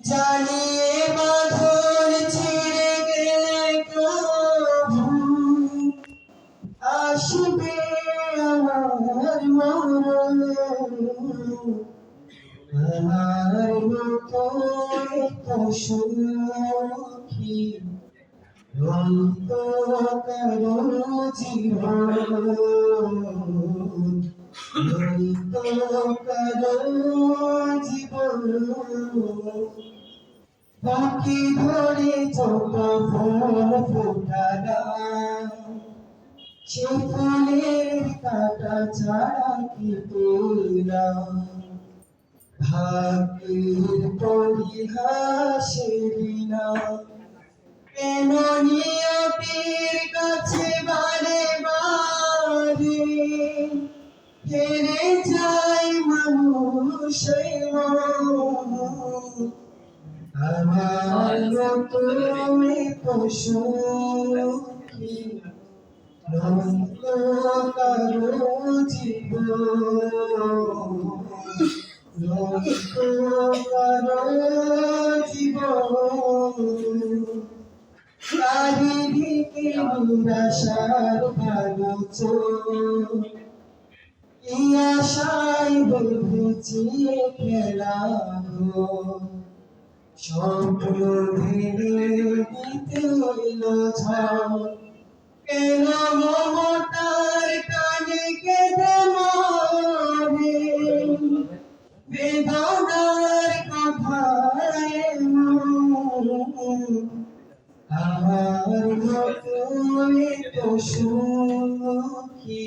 জানিয়ে বাঁধন ছিঁড়ে গেলে কবু আসবে আমার মরণ। আমার মতো এত সুখী জীবন। কারও ধরে ছোট ফুল ফোটালাম সে ফুলের কাটা ছাড়া কি পেলাম ভাগ্যের পরিহাসের নাম কেন আমার মতো পশু কারও কারও জীবন চারিদিকে নিরাশার ভালোচ এই আশায় বেঁধেছি খেলা স্বপ্ন ভেঙে দিতে এলো ঝড়। কেন মমতার কানে কেঁদে মারে? বেদনার কথায় আমার তো সুখী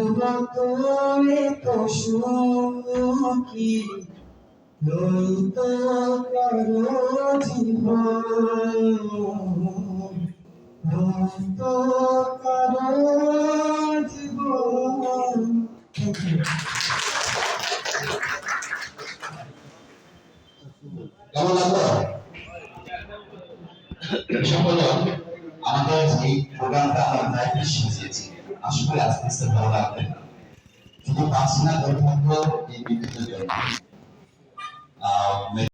আমার মতো এত সুখী নয়তো কারও জীবন। নয়তো কারও জীবন কেমন লাগল? সম্পাদক আমাদের এই প্রোগ্রামটা আমরা লাইভে শিখিয়েছি আসলে আস্তে ভালো লাগবে শুধু বাসনা দুর্ভাগ্য এই বিভিন্ন জন্য